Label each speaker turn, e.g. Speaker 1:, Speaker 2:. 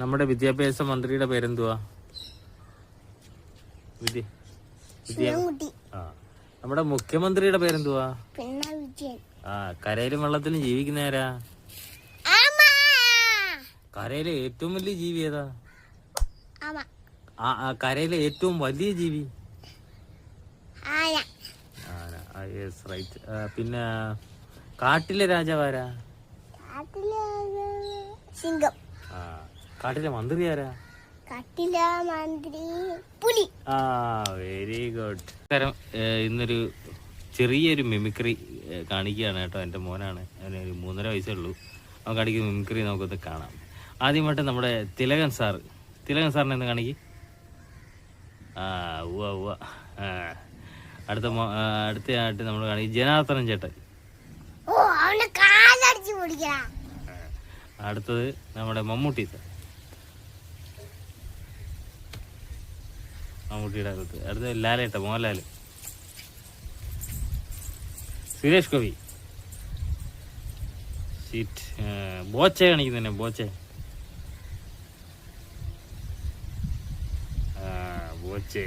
Speaker 1: നമ്മുടെ വിദ്യാഭ്യാസ മന്ത്രിയുടെ പേരെന്തുവാ? ആ. നമ്മുടെ മുഖ്യമന്ത്രിയുടെ പേരെന്തുവാ? ആ കരയിലും വെള്ളത്തിലും ജീവിക്കുന്നവരാ
Speaker 2: ആമാ.
Speaker 1: കരയിലെ ഏറ്റവും വലിയ ജീവി ഏതാ? ആ കരയിലെ ഏറ്റവും വലിയ ജീവി? റൈറ്റ് പിന്നെ കാട്ടിലെ രാജാവാരാ
Speaker 2: സിംഗം.
Speaker 1: ആ കാട്ടിലെ മന്ത്രി ആരാ?
Speaker 2: കാട്ടിലെ മന്ത്രി പുലി.
Speaker 1: ആ വെരി ഗുഡ് ഇന്നൊരു ചെറിയൊരു മിമിക്രി കാണിക്കുകയാണ് കേട്ടോ എന്റെ മോനാണ്. അവന് ഒരു മൂന്നര വയസ്സേ ഉള്ളൂ. അവൻ കാണിക്കുന്ന മിമിക്രി നമുക്കൊന്ന് കാണാം. ആദ്യമായിട്ട് നമ്മുടെ തിലകൻ സാർ. തിലകൻ സാറിനെ ഒന്ന് കാണിക്ക്. ആ ഉവ ഉവ അടുത്ത അടുത്തയായിട്ട് നമ്മൾ കാണിക്കും. ജനാർദ്ദനൻ ചേട്ടൻ. അടുത്തത് നമ്മുടെ മമ്മൂട്ടി സാർ. മമ്മൂട്ടിയുടെ അടുത്ത് അടുത്തത് ലാലേട്ട മോഹൻലാൽ സുരേഷ് ഗോപി. സീറ്റ് ബോച്ച കാണിക്കുന്നതന്നെ ബോച്ച. ബോച്ചെ.